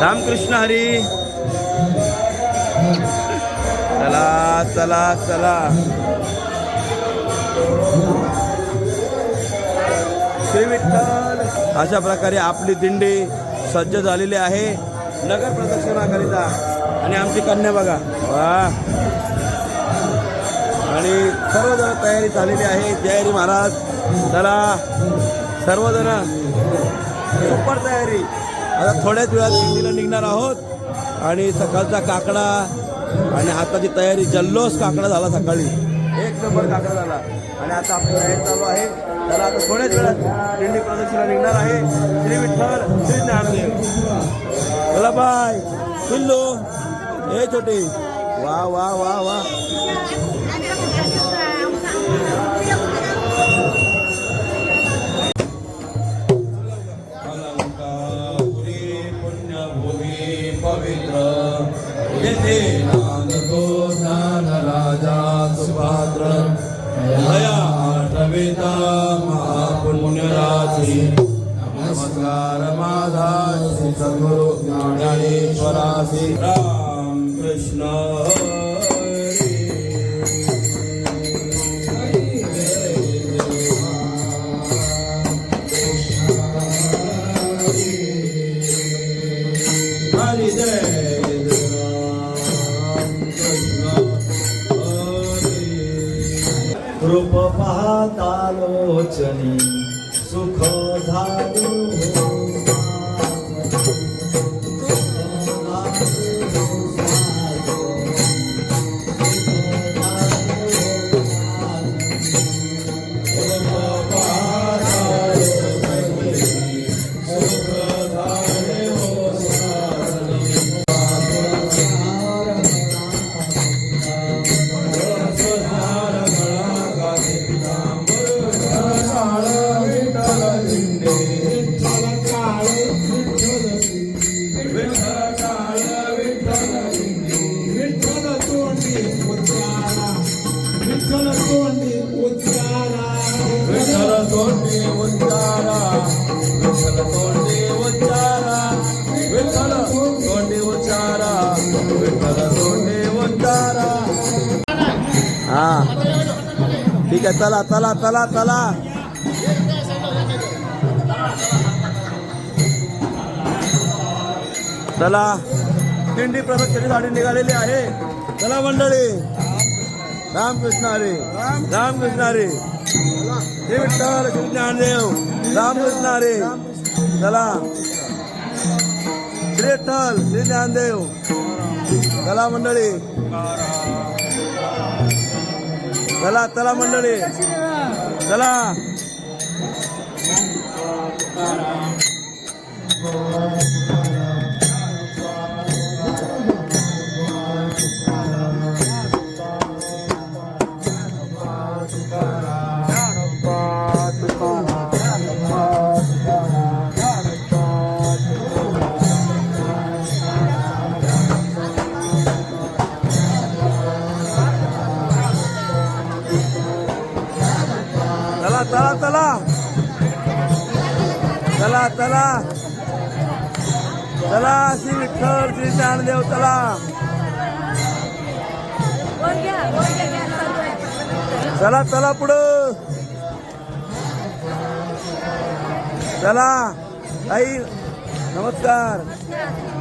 रामकृष्ण हरी. चला चला चला. श्री विठ्ठल अशा प्रकारे आपली दिंडी सज्ज झालेली आहे. नगर प्रदक्षिणाकरिता. आणि आमची कन्या बघा. वा. आणि सर्वजण तयारी झालेली आहे. जय हरी महाराज. चला. सर्वजण. सुपर तयारी. आता थोड्याच वेळात दिंडीला निघणार आहोत. आणि सकाळचा काकडा आणि हाताची तयारी जल्लोष काकडा झाला सकाळी. एक नंबर काकडा झाला. आणि आता आपली तयारी चालू आहे. त्याला आता थोड्याच वेळात दिंडी प्रदक्षिणा निघणार आहे. श्री विठ्ठल श्री ज्ञानदेव. चला बाय. पिल्लू हे छोटे. वा वा वा वा. येथे ज्ञान राजा सुपात्र दया आठविता महापुण्यराशी। नमस्कार माझा श्री सद्गुरु ज्ञानेश्वरासी। राम कृष्ण। रूप पाहता लोचनी सुख झालो हो. हा. ठीक आहे चला चला चला चला. चला. दिंडी प्रदक्षिणेसाठी निघालेली आहे. चला मंडळी. रामकृष्ण हरे. रामकृष्ण हरे. हे विठ्ठल श्री ज्ञानदेव रामकृष्ण हरे चला श्री विठ्ठल श्री ज्ञानदेव चला मंडळी. चला चला मंडळी. चला चला चला आई नमस्कार.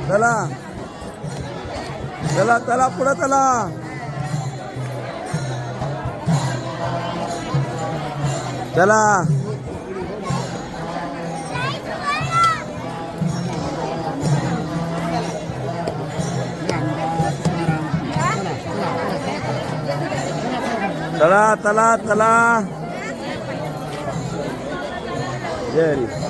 चला. चला चला पुढं चला. चला. चला चला चला. जय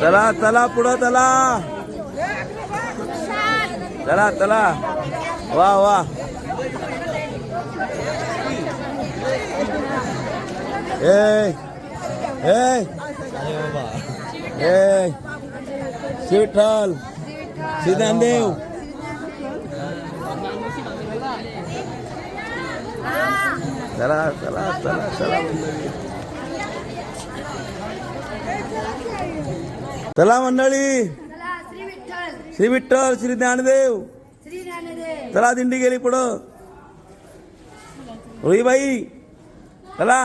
चला चला पुढं चला. चला चला. वा वा. ए ए ए. श्री सिद्धांदेव चला चला चला चला. चला मंडळी. श्री विठ्ठल. श्री ज्ञानदेव. चला दिंडी गेली पुढं. रोहीबाई चला.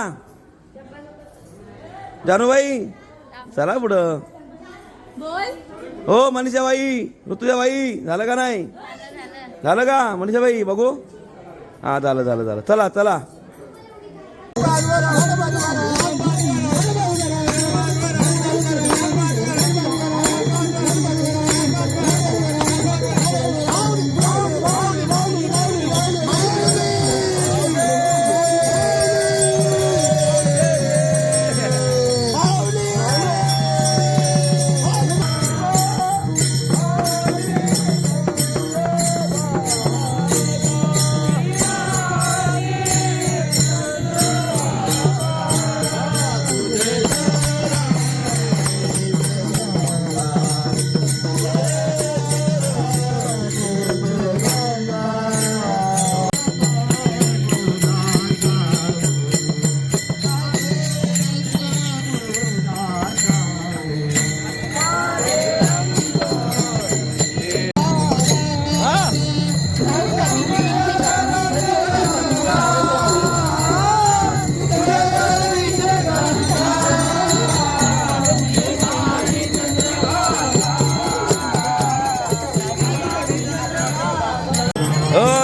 जानूबाई चला पुढं. हो मनीषाबाई ऋतुजाबाई झालं का नाही? झालं का? मनीषाबाई बघू. हा झालं झालं झालं. चला चला.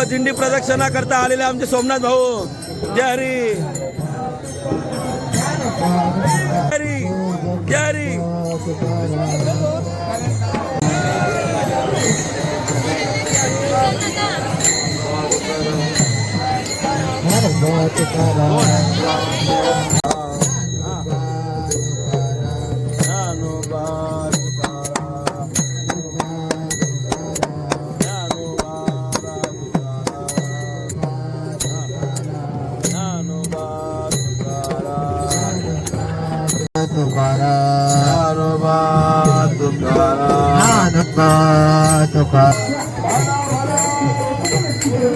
दिंडी प्रदक्षिणा करता आलेले आमचे सोमनाथ भाऊ. जय हरी. जय हरी. जय हरी. कैवल्य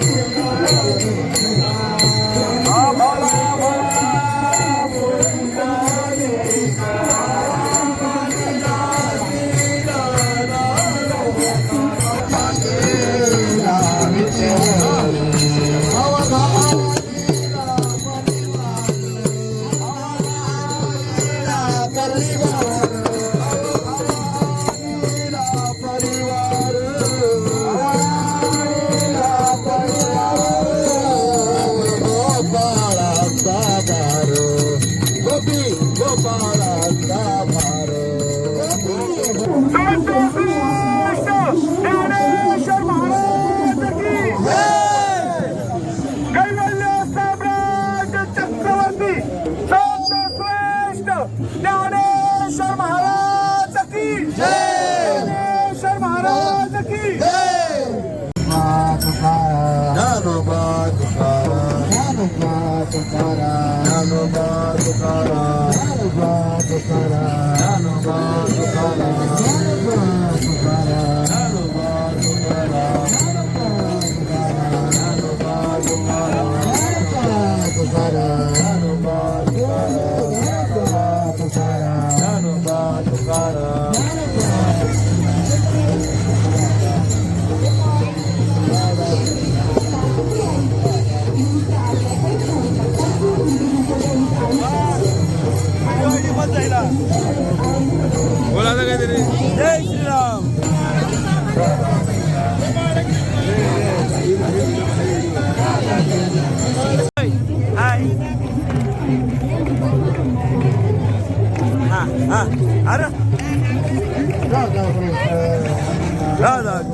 Thank you. Radha,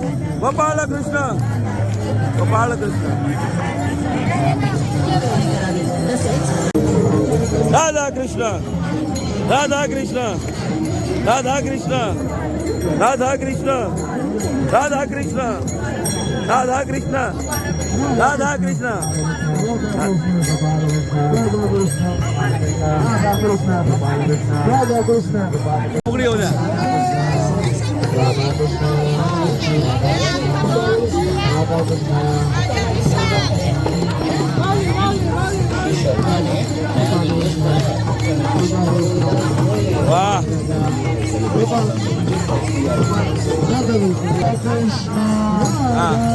Gopala Krishna, Gopala Krishna. Radha Krishna, Radha Krishna, Radha Krishna. Radha Krishna. Radha Krishna Radha Krishna Radha Krishna Radha Krishna Radha Krishna उघडी होऊ वा. А.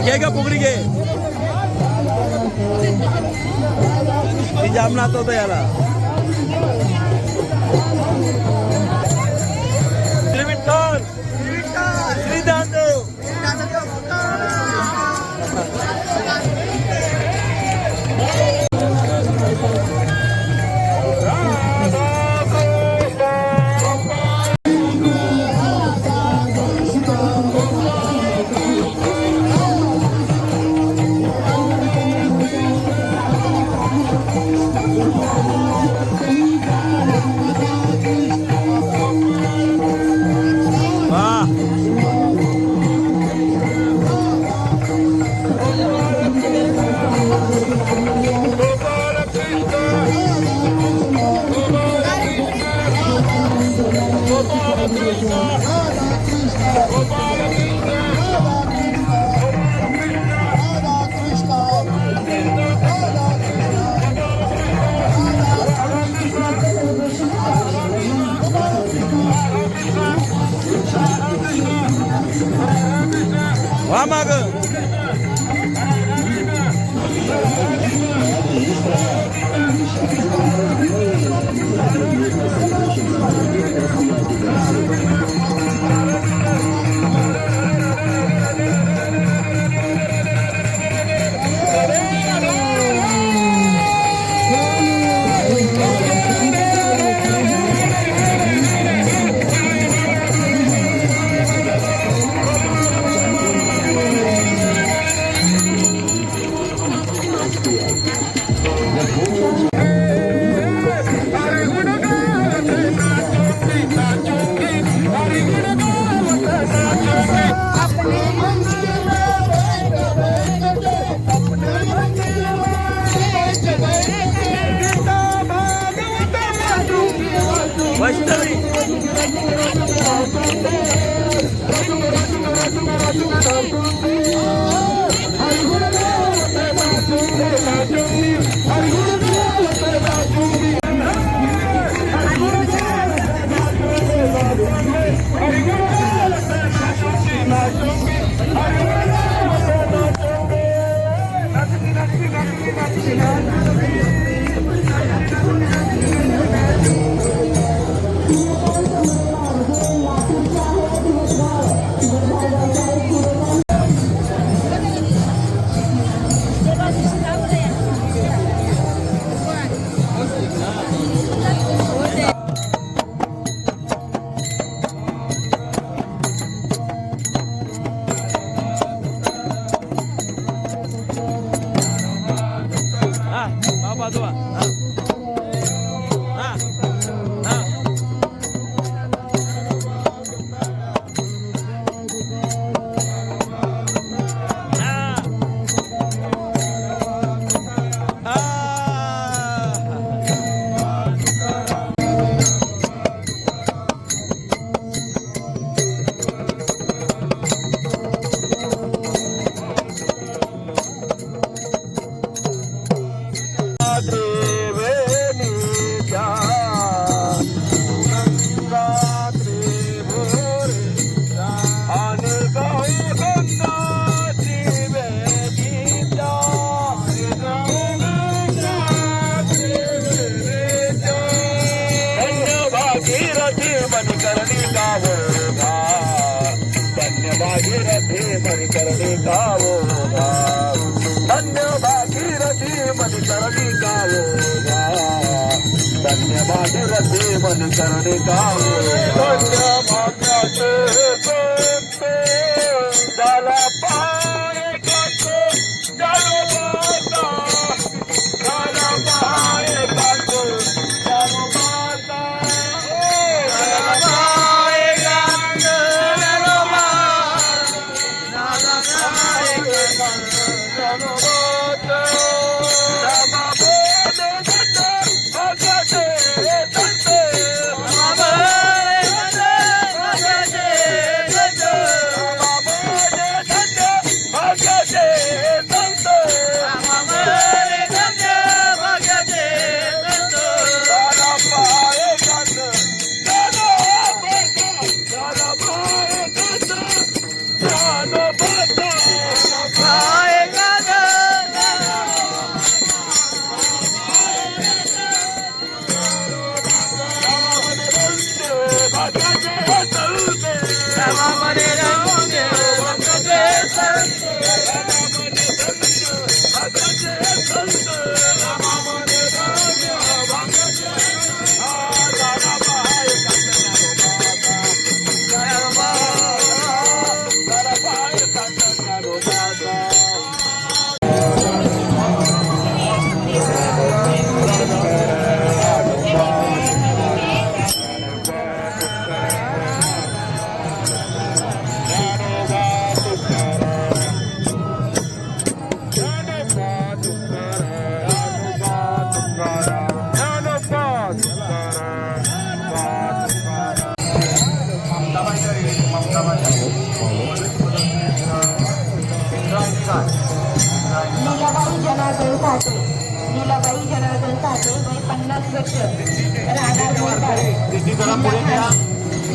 घे का फुगडी घे. ती जाम नाचवतो याला. श्री विठ्ठल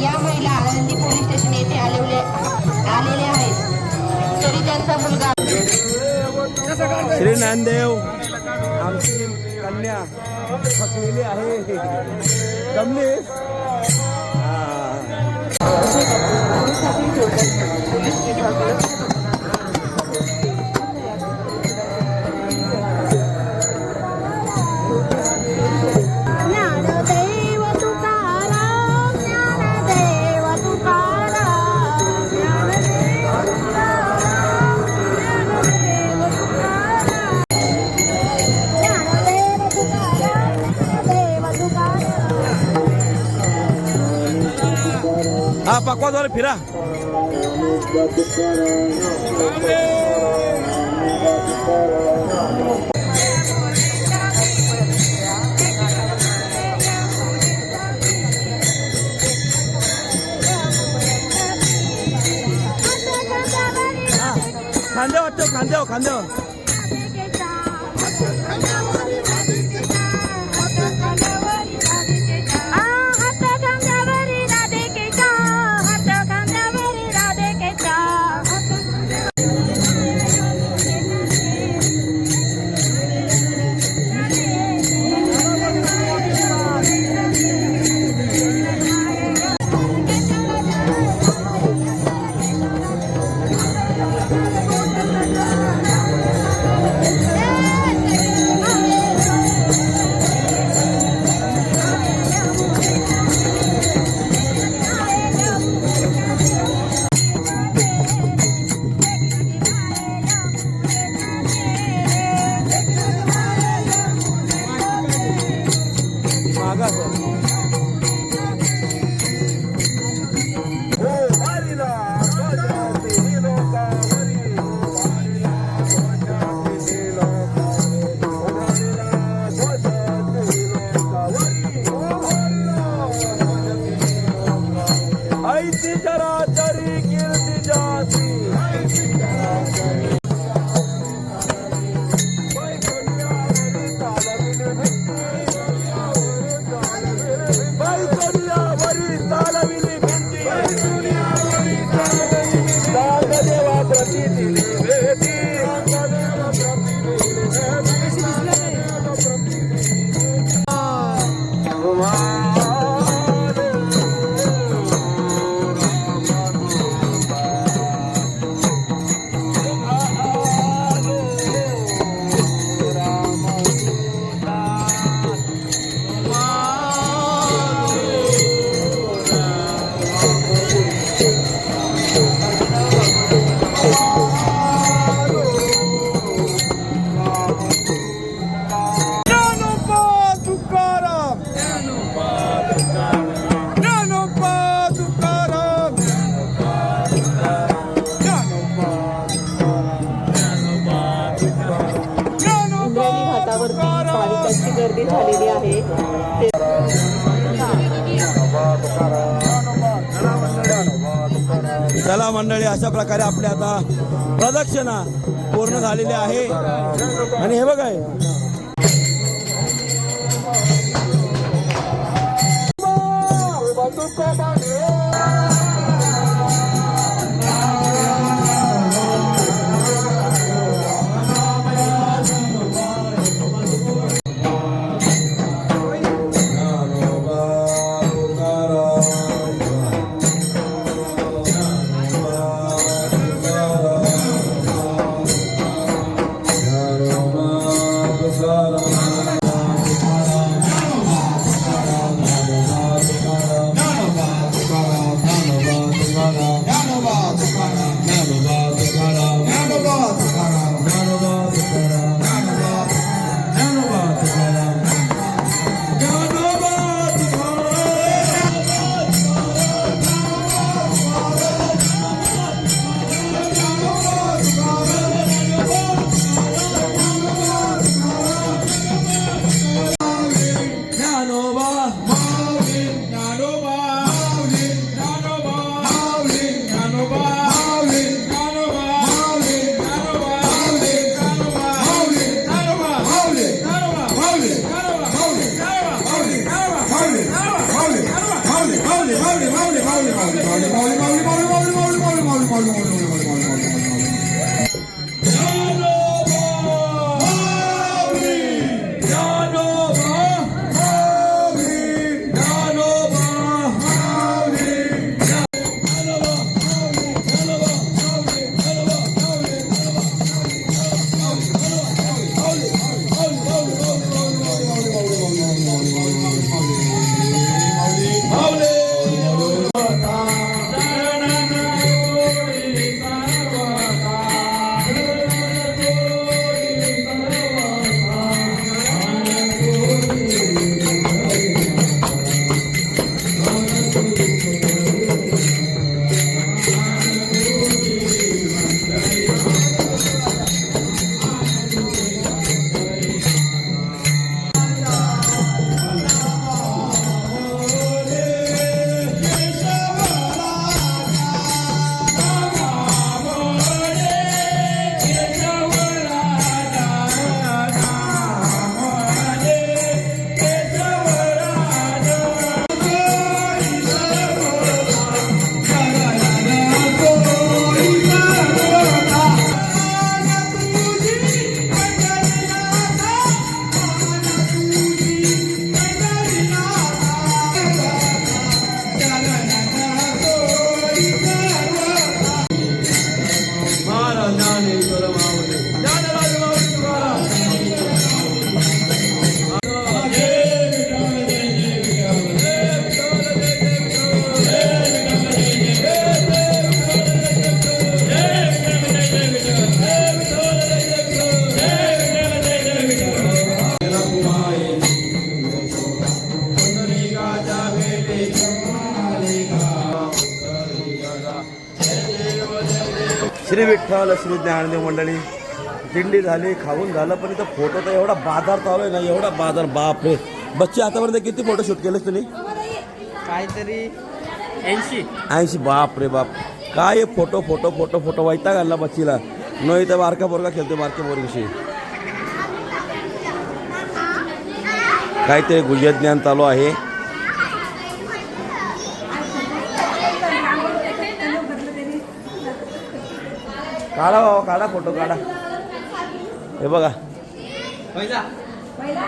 या महिला आळंदी पोलीस स्टेशन येथे आलेले आलेले आहेत. तरी त्यांचा मुलगा श्री नांदेव आमची कन्या थकलेली आहे. जमली पोलीस 바꿔서 피라 간대왔죠 간대와 간대와 प्रदक्षिणा पूर्ण झालेले आहे. आणि हे बघा श्री ज्ञानदेव मंडळी दिंडी झाली खाऊन झालं पण इथं फोटो तर एवढा बाजार चालू आहे ना एवढा बाजार बाप रे बच्चे आतापर्यंत किती फोटो शूट केलेस तुम्ही? काहीतरी ऐंशी. ऐंशी बाप रे बाप. काय फोटो फोटो फोटो फोटो वैता घालला बच्चीला. न इथं बारका पोरगा खेळतो बारक्या पोरगीशी. काहीतरी गुजरात ज्ञान चालू आहे. काढा बाबा काढा फोटो काढा. हे बघा. पहिला. पहिला.